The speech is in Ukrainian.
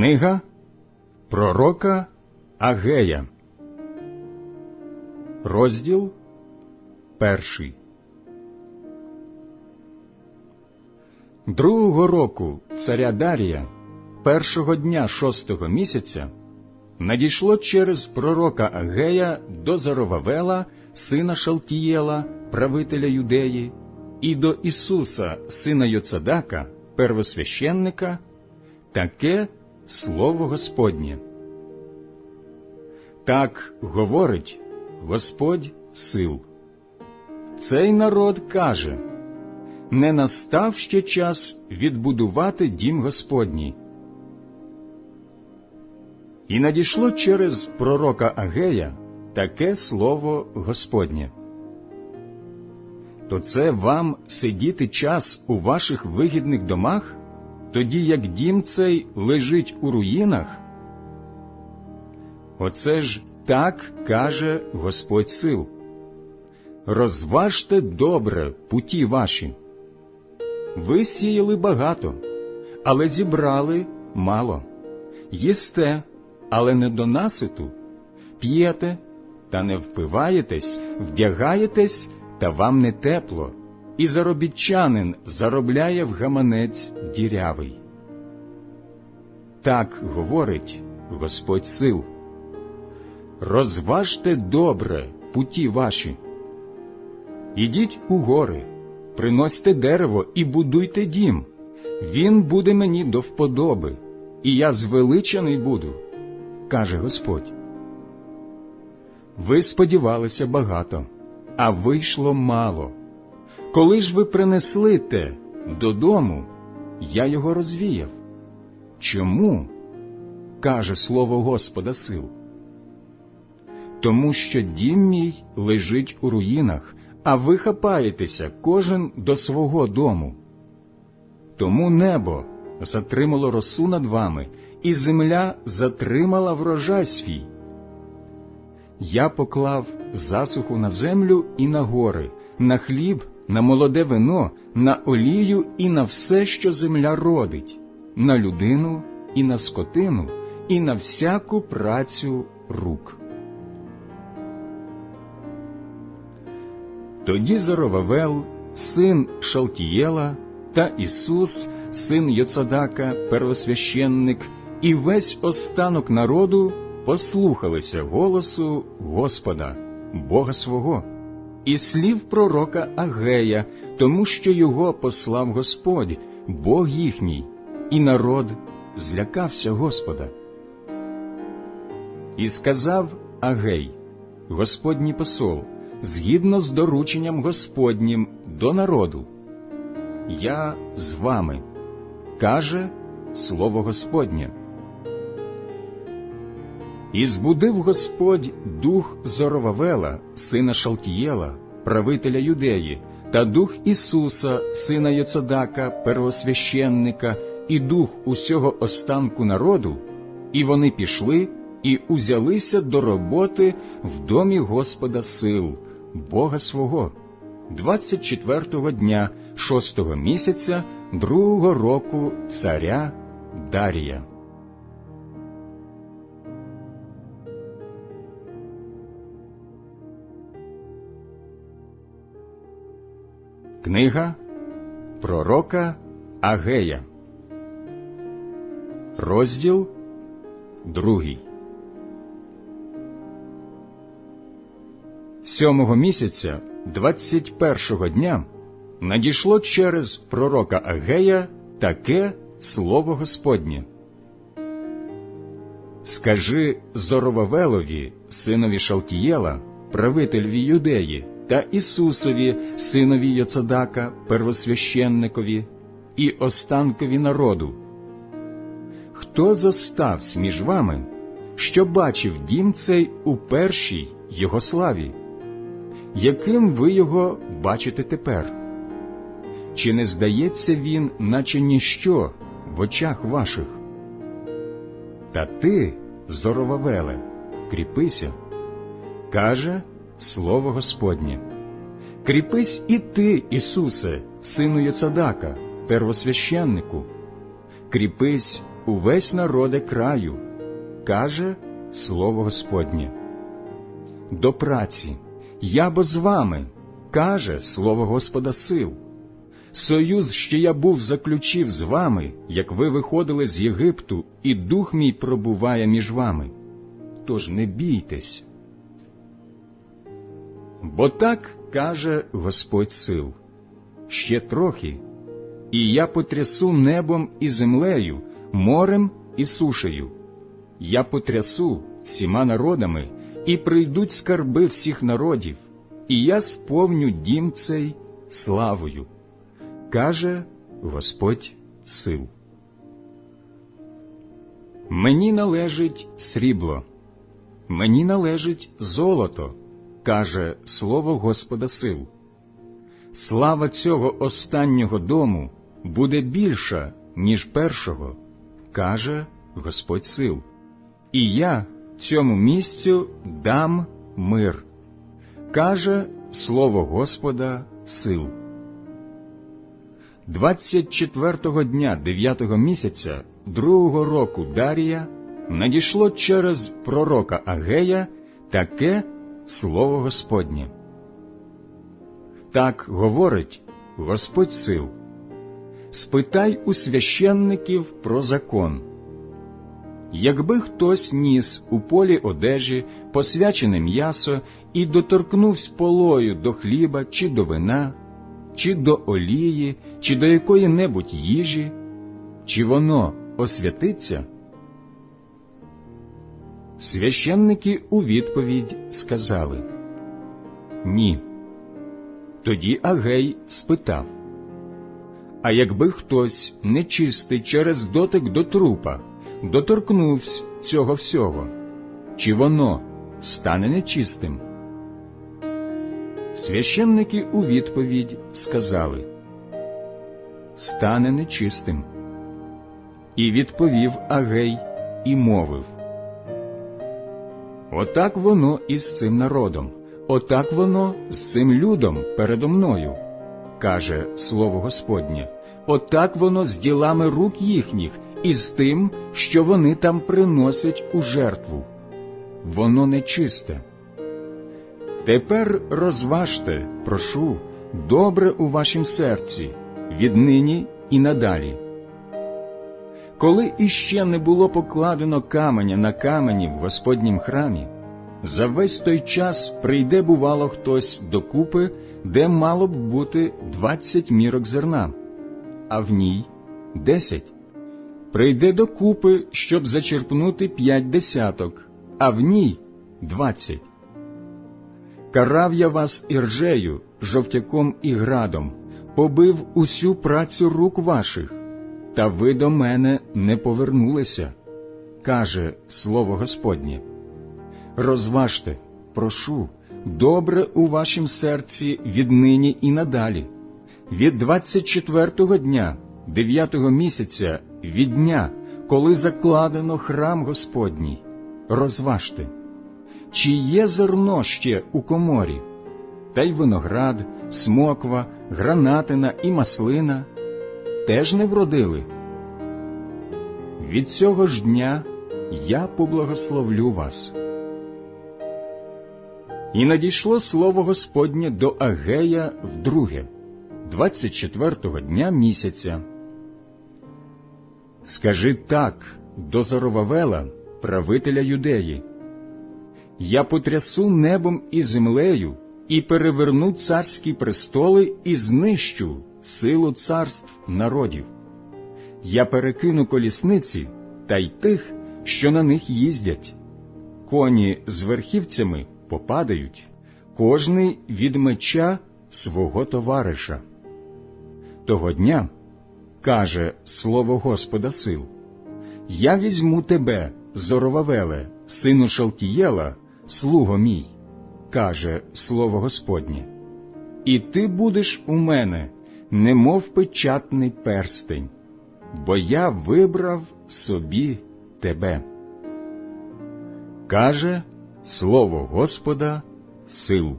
Книга Пророка Агея, розділ перший. Другого року царя Дарія, першого дня шостого місяця, надійшло через пророка Агея до Заровавела, сина Шалтієла, правителя Юдеї, і до Ісуса, сина Йоцадака, первосвященника, таке слово Господнє. Так говорить Господь сил. Цей народ каже не настав ще час відбудувати дім Господній. І надійшло через пророка Агея таке слово Господнє. То це вам сидіти час у ваших вигідних домах, тоді як дім цей лежить у руїнах? Оце ж так каже Господь сил. Розважте добре путі ваші. Ви сіяли багато, але зібрали мало. Їсте, але не до наситу, п'єте, та не впиваєтесь, вдягаєтесь, та вам не тепло, і заробітчанин заробляє в гаманець дірявий. Так говорить Господь сил. Розважте добре путі ваші. Ідіть у гори, приносьте дерево і будуйте дім. Він буде мені до вподоби, і я звеличений буду, каже Господь. Ви сподівалися багато, а вийшло мало. Коли ж ви принесли те додому, я його розвіяв. Чому? каже слово Господа сил. Тому що дім мій лежить у руїнах, а ви хапаєтеся кожен до свого дому. Тому небо затримало росу над вами, і земля затримала врожай свій. Я поклав засуху на землю і на гори, на хліб, на молоде вино, на олію і на все, що земля родить, на людину і на скотину, і на всяку працю рук. Тоді Зоровавел, син Шалтієла, та Ісус, син Йоцадака, первосвященник, і весь останок народу послухалися голосу Господа, Бога свого, і слів пророка Агея, тому що його послав Господь, Бог їхній, і народ злякався Господа. І сказав Агей, Господній посол, згідно з дорученням Господнім до народу. Я з вами, каже слово Господнє. І збудив Господь дух Зоровавела, сина Шалтієла, правителя Юдеї, та дух Ісуса, сина Йоцадака, первосвященника, і дух усього останку народу, і вони пішли і узялися до роботи в домі Господа сил, Бога свого, 24-го дня шостого місяця другого року царя Дарія. Книга Пророка Агея, розділ другий. Сьомого місяця, двадцять першого дня, надійшло через пророка Агея таке слово Господнє. Скажи Зоровавелові, синові Шалтієла, правителеві Юдеї, та Ісусові, синові Йоцадака, первосвященникові, і останкові народу. Хто зоставсь між вами, що бачив дім цей у першій його славі? Яким ви його бачите тепер? Чи не здається він, наче ніщо в очах ваших? Та ти, Зоровавеле, кріпися, каже слово Господнє. Кріпись і ти, Ісусе, сину Йоцадака, первосвященнику, кріпись увесь народе краю, каже слово Господнє. До праці я бо з вами, каже слово Господа сил. Союз, що я був заключив з вами, як ви виходили з Єгипту, і дух мій пробуває між вами. Тож не бійтесь. Бо так каже Господь сил ще трохи, і я потрясу небом і землею, морем і сушею. Я потрясу всіма народами, і прийдуть скарби всіх народів, і я сповню дім цей славою, каже Господь сил. Мені належить срібло, мені належить золото, каже слово Господа сил. Слава цього останнього дому буде більша, ніж першого, каже Господь сил. І я цьому місцю дам мир, каже слово Господа сил. Двадцять четвертого дня дев'ятого місяця другого року Дарія надійшло через пророка Агея таке слово Господнє. Так говорить Господь сил. Спитай у священників про закон. Якби хтось ніс у полі одежі посвячене м'ясо і доторкнувся полою до хліба чи до вина, чи до олії, чи до якої небудь їжі, чи воно освятиться? Священники у відповідь сказали Ні. Тоді Агей спитав А якби хтось нечистий через дотик до трупа, доторкнувся цього всього, чи воно стане нечистим? Священники у відповідь сказали Стане нечистим. І відповів Агей і мовив Отак воно і з цим народом, отак воно з цим людом передо мною, каже слово Господнє, отак воно з ділами рук їхніх і з тим, що вони там приносять у жертву. Воно нечисте. Тепер розважте, прошу, добре у вашім серці, віднині і надалі. Коли іще не було покладено каменя на камені в Господнім храмі, за весь той час прийде, бувало, хтось до купи, де мало б бути двадцять мірок зерна, а в ній десять. Прийде до купи, щоб зачерпнути п'ять десяток, а в ній двадцять. Карав я вас іржею, жовтяком і градом, побив усю працю рук ваших, та ви до мене не повернулися, каже слово Господнє. Розважте, прошу, добре у вашім серці віднині і надалі, від двадцять четвертого дня, дев'ятого місяця, від дня, коли закладено храм Господній, розважте. Чи є зерно ще у коморі, та й виноград, смоква, гранатина і маслина теж не вродили. Від цього ж дня я поблагословлю вас. І надійшло слово Господнє до Агея вдруге, 24-го дня місяця. Скажи так до Зоровавела, правителя юдеї. Я потрясу небом і землею, і переверну царські престоли, і знищу силу царств народів. Я перекину колісниці та й тих, що на них їздять. Коні з верхівцями попадають, кожний від меча свого товариша. Того дня каже слово Господа сил: Я візьму тебе, Зоровавеле, сину Шалтієла, слуго мій, каже слово Господнє, і ти будеш у мене, немов печатний перстень, бо я вибрав собі тебе. Каже слово Господа сил.